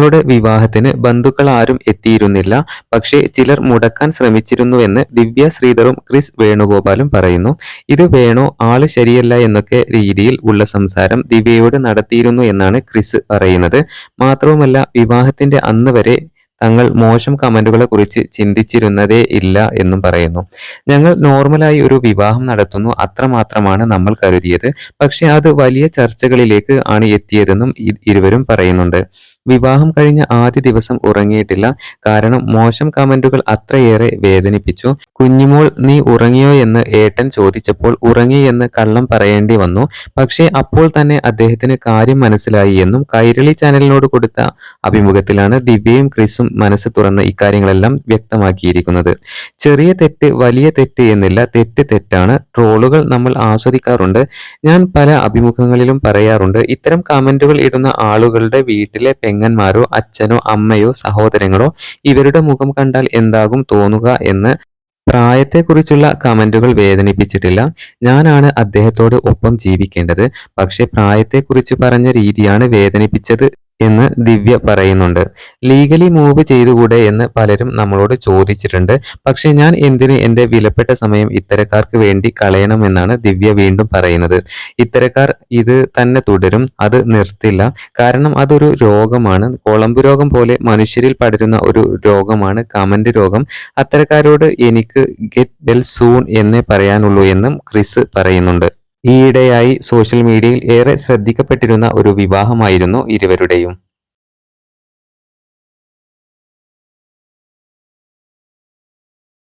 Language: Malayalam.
തങ്ങളുടെ വിവാഹത്തിന് ബന്ധുക്കൾ ആരും എത്തിയിരുന്നില്ല. പക്ഷേ ചിലർ മുടക്കാൻ ശ്രമിച്ചിരുന്നുവെന്ന് ദിവ്യ ശ്രീധറും ക്രിസ് വേണുഗോപാലും പറയുന്നു. ഇത് വേണോ? ആൾ ശരിയല്ല എന്നൊക്കെ രീതിയിൽ ഉള്ള സംസാരം ദിവ്യയോട് നടത്തിയിരുന്നു എന്നാണ് ക്രിസ് പറയുന്നത്. മാത്രവുമല്ല വിവാഹത്തിന്റെ അന്ന് വരെ തങ്ങൾ മോശം കമന്റുകളെ കുറിച്ച് ചിന്തിച്ചിരുന്നതേ ഇല്ല എന്നും പറയുന്നു. ഞങ്ങൾ നോർമലായി ഒരു വിവാഹം നടത്തുന്നു അത്രമാത്രമാണ് നമ്മൾ കരുതിയത്. പക്ഷെ അത് വലിയ ചർച്ചകളിലേക്ക് ആണ് എത്തിയതെന്നും ഇരുവരും പറയുന്നുണ്ട്. വിവാഹം കഴിഞ്ഞ ആദ്യ ദിവസം ഉറങ്ങിയിട്ടില്ല. കാരണം മോശം കമന്റുകൾ അത്രയേറെ വേദനിപ്പിച്ചു. കുഞ്ഞിമോൾ നീ ഉറങ്ങിയോ? എന്ന് ഏട്ടൻ ചോദിച്ചപ്പോൾ ഉറങ്ങി എന്ന് കള്ളം പറയേണ്ടി വന്നു. പക്ഷേ അപ്പോൾ തന്നെ അദ്ദേഹത്തിന് കാര്യം മനസ്സിലായി എന്നും കൈരളി ചാനലിനോട് കൊടുത്ത അഭിമുഖത്തിലാണ് ദിവ്യയും ക്രിസും മനസ്സ് തുറന്ന് ഇക്കാര്യങ്ങളെല്ലാം വ്യക്തമാക്കിയിരിക്കുന്നത്. ചെറിയ തെറ്റ് വലിയ തെറ്റ് എന്നില്ല. തെറ്റ് തെറ്റാണ്. ട്രോളുകൾ നമ്മൾ ആസ്വദിക്കാറുണ്ട്. ഞാൻ പല അഭിമുഖങ്ങളിലും പറയാറുണ്ട്. ഇത്തരം കമന്റുകൾ ഇടുന്ന ആളുകളുടെ വീട്ടിലെ പെങ്ങന്മാരോ അച്ഛനോ അമ്മയോ സഹോദരങ്ങളോ ഇവരുടെ മുഖം കണ്ടാൽ എന്താകും തോന്നുക എന്ന് പ്രായത്തെക്കുറിച്ചുള്ള കമന്റുകൾ വേദനിപ്പിച്ചിട്ടില്ല. ഞാനാണ് അദ്ദേഹത്തോട് ഒപ്പം ജീവിക്കേണ്ടത്. പക്ഷേ പ്രായത്തെക്കുറിച്ച് പറഞ്ഞ രീതിയാണ് വേദനിപ്പിച്ചത് എന്ന് ദിവ്യ പറയുന്നുണ്ട്. ലീഗലി മൂവ് ചെയ്തുകൂടെ എന്ന് പലരും നമ്മളോട് ചോദിച്ചിട്ടുണ്ട്. പക്ഷേ ഞാൻ എന്തിന് എന്റെ വിലപ്പെട്ട സമയം ഇത്തരക്കാർക്ക് വേണ്ടി കളയണമെന്നാണ് ദിവ്യ വീണ്ടും പറയുന്നത്. ഇത്തരക്കാർ ഇത് തന്നെ തുടരും അത് നിർത്തില്ല. കാരണം അതൊരു രോഗമാണ്. കൊളമ്പ് രോഗം പോലെ മനുഷ്യരിൽ പടരുന്ന ഒരു രോഗമാണ് കമന്റ് രോഗം. അത്തരക്കാരോട് എനിക്ക് ഗെറ്റ് വെൽ സൂൺ എന്നേ പറയാനുള്ളൂ എന്നും ക്രിസ് പറയുന്നുണ്ട്. ഈയിടെയായി സോഷ്യൽ മീഡിയയിൽ ഏറെ ശ്രദ്ധിക്കപ്പെട്ടിരുന്ന ഒരു വിവാഹമായിരുന്നു ഇരുവരുടെയും.